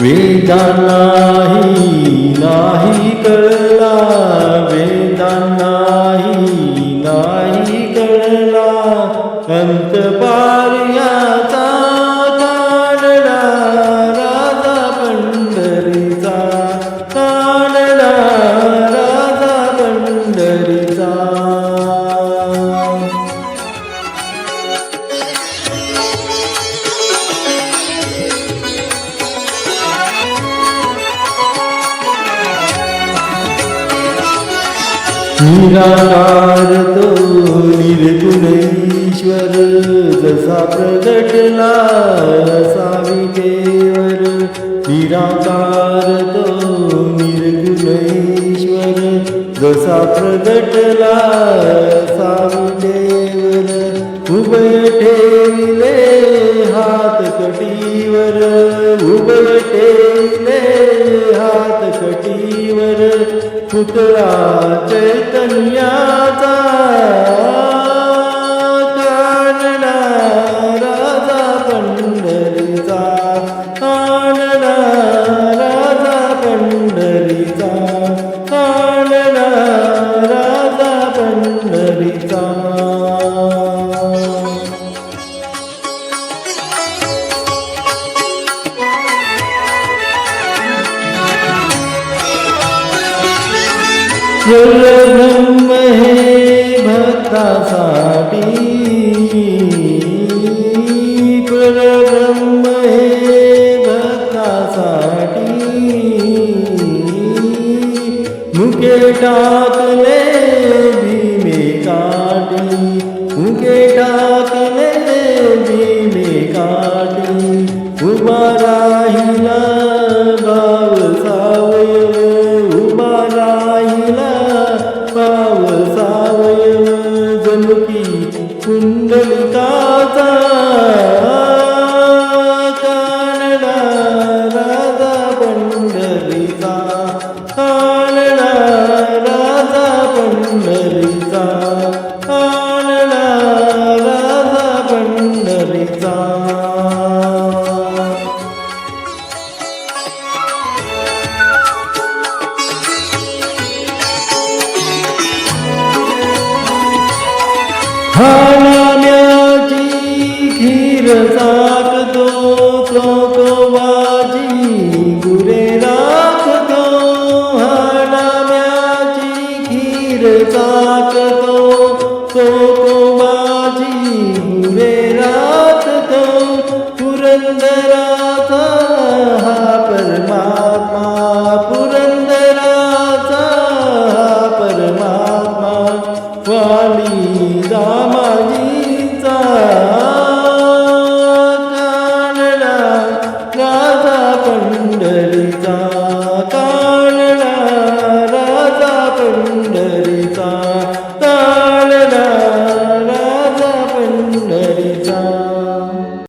वेदांनाही नाही कळला वेदांनाही नाही कळला अंत निराकार तो निर्गुणेश्वर जसा प्रगटला सावी देवर निराकार तो निर्गुणेश्वर जसा प्रगटला सावी देवर उभय ठेविले हात कटीवर उभय ठेविले हात पुतळा चैतन्याचा कानडा राजा पंढरीचा कानडा राजा पंढरीचा कानडा राजा पंढरीचा. ब्रह्म हे भक्तासाठी परब्रह्म हे भक्तासाठी मुके टाकले कानडा राजा पंढरीचा कानडा राजा पंढरीचा. हाणाण्याची खीर चाकतो चोकोबाजी गुरे चोकोबाजी गुरे राखतो पुरंदराचा